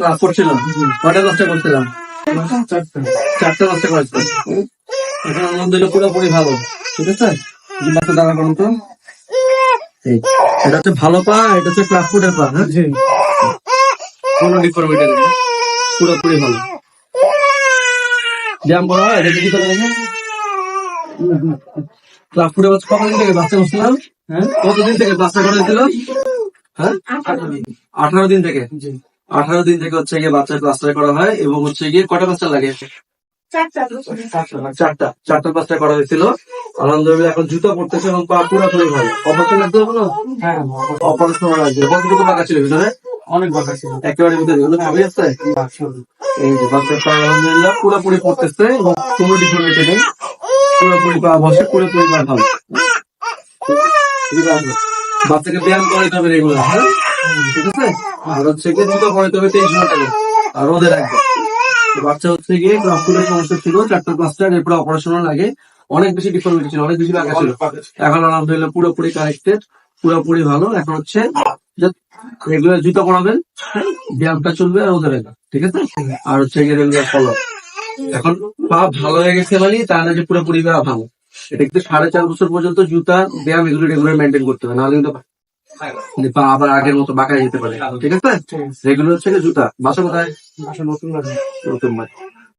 Class করছিলাম। কটা দশটা করছিলাম? চারটে। চারটে দশটা করেছিলাম এখন আলহামদুলিল্লাহ পুরোপুরি ভালো। ঠিক আছে? এই বাচ্চা দাঁড়া করুন তো। এটা হচ্ছে ভালো পা এটা হচ্ছে ক্লাস পা হ্যাঁ? কোনো ডিফরমিটি নেই। পুরোপুরি ভালো। ব্যায়াম করা এটা কি করে ক্লাস ফুডে বাচ্চা কতদিন থেকে বাচ্চা বসছিলাম হ্যাঁ? কতদিন থেকে বাচ্চা করেছিল? হ্যাঁ? আঠারো দিন। থেকে? আঠারো দিন থেকে হচ্ছে গিয়ে বাচ্চার প্লাস্টার করা হয় এবং হচ্ছে গিয়ে কটা প্লাস্টার লাগে? চারটা। চারটা প্লাস্টার করা হয়েছিল। আলহামদুলিল্লাহ এখন জুতো পড়তেছে এবং পা ভালো অপারেশন হবে হ্যাঁ, অপারেশন লাগবে কতটুকু টাকা ছিল ভিতরে? অনেক বাঁকা ছিল। একেবারে ভিতরে। এগুলো সবই আছে? এই যে বাচ্চার পা আলহামদুলিল্লাহ পুরোপুরি পড়তেছে এবং কোনো ডিফর্মিটি নেই পুরোপুরি পা বসে পুরোপুরি পা ভালো? বাচ্চাকে ব্যায়াম করাইতে হবে রেগুলার হ্যাঁ? ঠিক আছে? আর হচ্ছে গিয়ে জুতো করাইতে হবে তেইশ ঘণ্টা আর রোদে রাখবে। বাচ্চা হচ্ছে গিয়ে ক্লাসফুলের সমস্যা ছিল, চারটা, পাঁচটা, এরপরে অপারেশনও লাগে অনেক বেশি ডিফর্মিটি ছিল, অনেক বেশি লাগা ছিল। এখন আলহামদুলিল্লাহ পুরোপুরি কারেক্টেড পুরোপুরি ভালো। এখন হচ্ছে রেগুলার জুতো পরাবেন হ্যাঁ? ব্যায়ামটা চলবে আর ওদের ঠিক আছে? আর হচ্ছে গিয়ে রেগুলার ফলো এখন পা ভালো হয়ে গেছে মানে তা না যে পুরোপুরি ভালো। এটা কিন্তু সাড়ে চার বছর পর্যন্ত জুতা ব্যায়াম এগুলো রেগুলার মেনটেন করতে হবে নাহলে কিন্তু পা আবার আগের মতো বাঁকা যেতে পারে। ঠিক আছে? রেগুলার হচ্ছে জুতা? বাসা কোথায়? বাসা নতুন নতুন।